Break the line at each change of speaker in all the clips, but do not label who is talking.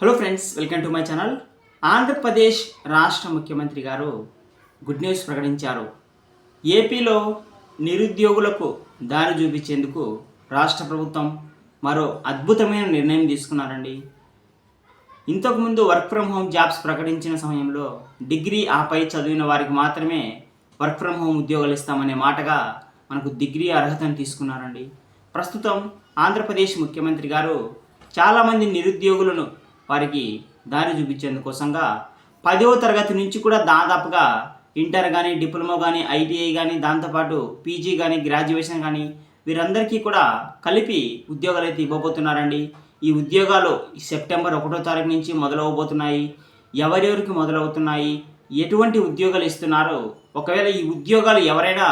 Hello friends welcome to my channel Andhra Pradesh రాష్ట్ర ముఖ్యమంత్రి గారు గుడ్ న్యూస్ ప్రకటించారు. ఏపీలో నిరుద్యోగులకు దారి చూపించేందుకు రాష్ట్ర ప్రభుత్వం మరో అద్భుతమైన నిర్ణయం తీసుకున్నారండి. ఇంతకుముందు వర్క్ ఫ్రమ్ హోమ్ జాబ్స్ ప్రకటించిన సమయంలో డిగ్రీ ఆపై చదివిన వారికి మాత్రమే వర్క్ ఫ్రమ్ హోమ్ ఉద్యోగాలు ఇస్తామనే మాటగా మనకు డిగ్రీ అర్హతను తీసుకున్నారండి. ప్రస్తుతం ఆంధ్రప్రదేశ్ ముఖ్యమంత్రి గారు చాలామంది నిరుద్యోగులను వారికి దారి చూపించేందుకోసంగా పదవ తరగతి నుంచి కూడా దాదాపుగా ఇంటర్ కానీ డిప్లొమా కానీ ఐటీఐ కానీ దాంతోపాటు పీజీ కానీ గ్రాడ్యుయేషన్ కానీ వీరందరికీ కూడా కలిపి ఉద్యోగాలు అయితే ఇవ్వబోతున్నారండి. ఈ ఉద్యోగాలు సెప్టెంబర్ ఒకటో తారీఖు నుంచి మొదలవబోతున్నాయి. ఎవరెవరికి మొదలవుతున్నాయి? ఎటువంటి ఉద్యోగాలు ఇస్తున్నారో? ఒకవేళ ఈ ఉద్యోగాలు ఎవరైనా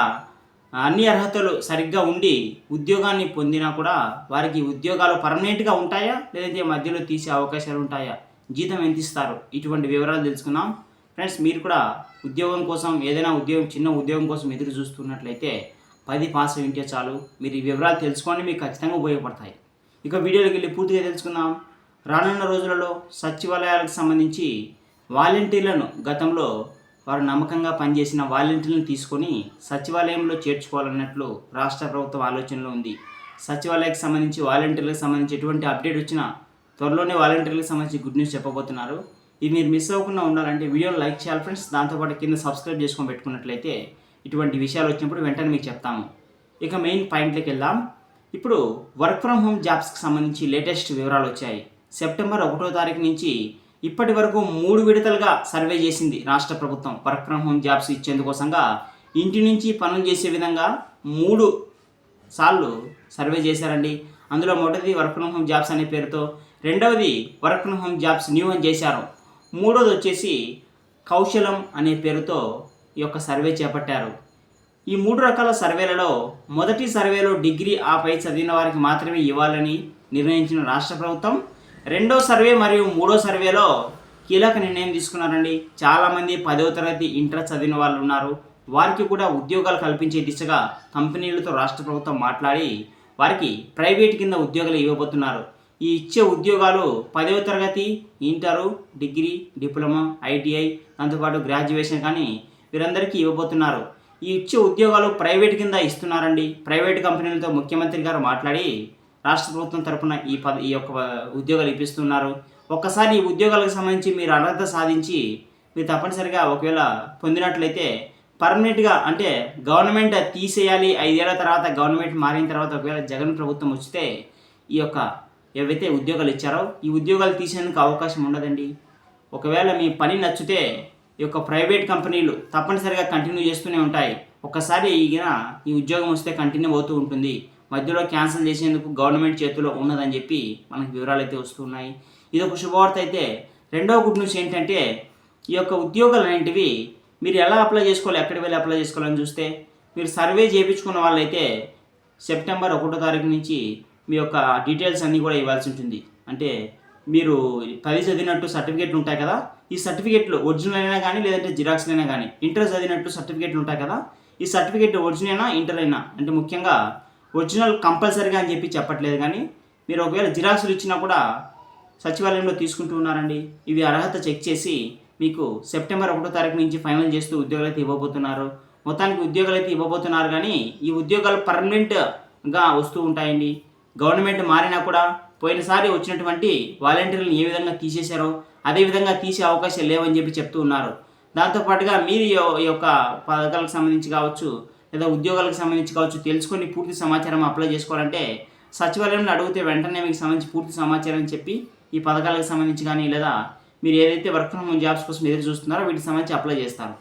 అన్ని అర్హతలు సరిగ్గా ఉండి ఉద్యోగాన్ని పొందినా కూడా వారికి ఉద్యోగాలు పర్మనెంట్గా ఉంటాయా? లేదంటే మధ్యలో తీసే అవకాశాలు ఉంటాయా? జీతం ఎంత ఇస్తారు? ఇటువంటి వివరాలు తెలుసుకుందాం. ఫ్రెండ్స్ మీరు కూడా ఉద్యోగం కోసం ఏదైనా ఉద్యోగం చిన్న ఉద్యోగం కోసం ఎదురు చూస్తున్నట్లయితే పది పాస్ ఉంటే చాలు. మీరు ఈ వివరాలు తెలుసుకోండి మీకు ఖచ్చితంగా ఉపయోగపడతాయి. ఇక వీడియోలోకి వెళ్ళి పూర్తిగా తెలుసుకుందాం. రానున్న రోజులలో సచివాలయాలకు సంబంధించి వాలంటీర్లను గతంలో వారు నమ్మకంగా పనిచేసిన వాలంటీర్లను తీసుకొని సచివాలయంలో చేర్చుకోవాలన్నట్లు రాష్ట్ర ప్రభుత్వం ఆలోచనలో ఉంది. సచివాలయకు సంబంధించి వాలంటీర్లకు సంబంధించి ఎటువంటి అప్డేట్ వచ్చినా త్వరలోనే వాలంటీర్లకు సంబంధించి గుడ్ న్యూస్ చెప్పబోతున్నారు. ఇది మీరు మిస్ అవ్వకుండా ఉండాలంటే వీడియోని లైక్ చేయాలి ఫ్రెండ్స్. దాంతోపాటు కింద సబ్స్క్రైబ్ చేసుకొని పెట్టుకున్నట్లయితే ఇటువంటి విషయాలు వచ్చినప్పుడు వెంటనే మీకు చెప్తాము. ఇక మెయిన్ పాయింట్లోకి వెళ్దాం. ఇప్పుడు వర్క్ ఫ్రమ్ హోమ్ జాబ్స్కి సంబంధించి లేటెస్ట్ వివరాలు వచ్చాయి. సెప్టెంబర్ ఒకటో తారీఖు నుంచి ఇప్పటి వరకు మూడు విడతలుగా సర్వే చేసింది రాష్ట్ర ప్రభుత్వం. వర్క్ ఫ్రమ్ హోమ్ జాబ్స్ ఇచ్చేందుకోసంగా ఇంటి నుంచి పనులు చేసే విధంగా మూడు సార్లు సర్వే చేశారండి. అందులో మొదటిది వర్క్ ఫ్రమ్ హోమ్ జాబ్స్ అనే పేరుతో రెండవది work from home jobs new అని చేశారు. మూడోది వచ్చేసి కౌశలం అనే పేరుతో ఈ యొక్క సర్వే చేపట్టారు. ఈ మూడు రకాల సర్వేలలో మొదటి సర్వేలో డిగ్రీ ఆపై చదివిన వారికి మాత్రమే ఇవ్వాలని నిర్ణయించిన రాష్ట్ర ప్రభుత్వం రెండో సర్వే మరియు మూడో సర్వేలో కీలక నిర్ణయం తీసుకున్నారండి. చాలామంది పదవ తరగతి ఇంటర్ చదివిన వాళ్ళు ఉన్నారు. వారికి కూడా ఉద్యోగాలు కల్పించే దిశగా కంపెనీలతో రాష్ట్ర ప్రభుత్వం మాట్లాడి వారికి ప్రైవేట్ కింద ఉద్యోగాలు ఇవ్వబోతున్నారు. ఈ ఇచ్చే ఉద్యోగాలు పదవ తరగతి ఇంటరు డిగ్రీ డిప్లొమా ఐటీఐ దాంతోపాటు గ్రాడ్యుయేషన్ కానీ వీరందరికీ ఇవ్వబోతున్నారు. ఈ ఇచ్చే ఉద్యోగాలు ప్రైవేట్ కింద ఇస్తున్నారండి. ప్రైవేట్ కంపెనీలతో ముఖ్యమంత్రి గారు మాట్లాడి రాష్ట్ర ప్రభుత్వం తరపున ఈ పద ఈ యొక్క ఉద్యోగాలు ఇప్పిస్తున్నారు. ఒక్కసారి ఈ ఉద్యోగాలకు సంబంధించి మీరు అర్హత సాధించి మీరు తప్పనిసరిగా ఒకవేళ పొందినట్లయితే పర్మనెంట్గా అంటే గవర్నమెంట్ తీసేయాలి ఐదేళ్ళ తర్వాత గవర్నమెంట్ మారిన తర్వాత ఒకవేళ జగన్ ప్రభుత్వం వస్తే ఈ యొక్క ఏవైతే ఉద్యోగాలు ఇచ్చారో ఈ ఉద్యోగాలు తీసేందుకు అవకాశం ఉండదండి. ఒకవేళ మీ పని నచ్చితే ఈ యొక్క ప్రైవేట్ కంపెనీలు తప్పనిసరిగా కంటిన్యూ చేస్తూనే ఉంటాయి. ఒక్కసారి ఈగిన ఈ ఉద్యోగం వస్తే కంటిన్యూ అవుతూ ఉంటుంది. మధ్యలో క్యాన్సిల్ చేసేందుకు గవర్నమెంట్ చేతిలో ఉన్నదని చెప్పి మనకు వివరాలు అయితే వస్తున్నాయి. ఇది ఒక శుభవార్త అయితే. రెండవ గుడ్ న్యూస్ ఏంటంటే ఈ యొక్క ఉద్యోగాలు అనేటివి మీరు ఎలా అప్లై చేసుకోవాలి ఎక్కడికి వెళ్ళి అప్లై చేసుకోవాలని చూస్తే మీరు సర్వే చేయించుకున్న వాళ్ళైతే సెప్టెంబర్ ఒకటో తారీఖు నుంచి మీ యొక్క డీటెయిల్స్ అన్నీ కూడా ఇవ్వాల్సి ఉంటుంది. అంటే మీరు పది చదివినట్టు సర్టిఫికేట్లు ఉంటాయి కదా ఈ సర్టిఫికేట్లు ఒరిజినల్ అయినా కానీ లేదంటే జిరాక్స్ అయినా కానీ ఇంటర్ చదివినట్టు సర్టిఫికేట్లు ఉంటాయి కదా ఈ సర్టిఫికేట్ ఒరిజినల్ అయినా ఇంటర్ అయినా అంటే ముఖ్యంగా ఒరిజినల్ కంపల్సరీగా అని చెప్పి చెప్పట్లేదు కానీ మీరు ఒకవేళ జిరాక్స్లు ఇచ్చినా కూడా సచివాలయంలో తీసుకుంటూ ఉన్నారండి. ఇవి అర్హత చెక్ చేసి మీకు సెప్టెంబర్ ఒకటో తారీఖు నుంచి ఫైనల్ చేస్తూ ఉద్యోగాలు అయితే ఇవ్వబోతున్నారు. మొత్తానికి ఉద్యోగాలు అయితే ఇవ్వబోతున్నారు కానీ ఈ ఉద్యోగాలు పర్మనెంట్గా వస్తూ ఉంటాయండి. గవర్నమెంట్ మారినా కూడా పోయినసారి వచ్చినటువంటి వాలంటీర్లను ఏ విధంగా తీసేశారో అదే విధంగా తీసే అవకాశాలు లేవని చెప్పి చెప్తూ ఉన్నారు. దాంతోపాటుగా మీరు ఈ యొక్క పథకాలకు సంబంధించి కావచ్చు లేదా ఉద్యోగాలకు సంబంధించి కావచ్చు తెలుసుకొని పూర్తి సమాచారం అప్లై చేసుకోవాలంటే సచివాలయంలో అడిగితే వెంటనే మీకు సంబంధించి పూర్తి సమాచారం చెప్పి ఈ పథకాలకు సంబంధించి కానీ లేదా మీరు ఏదైతే వర్క్ ఫ్రమ్ హోమ్ జాబ్స్ కోసం ఎదురు చూస్తున్నారో వీటికి సంబంధించి అప్లై చేస్తారు.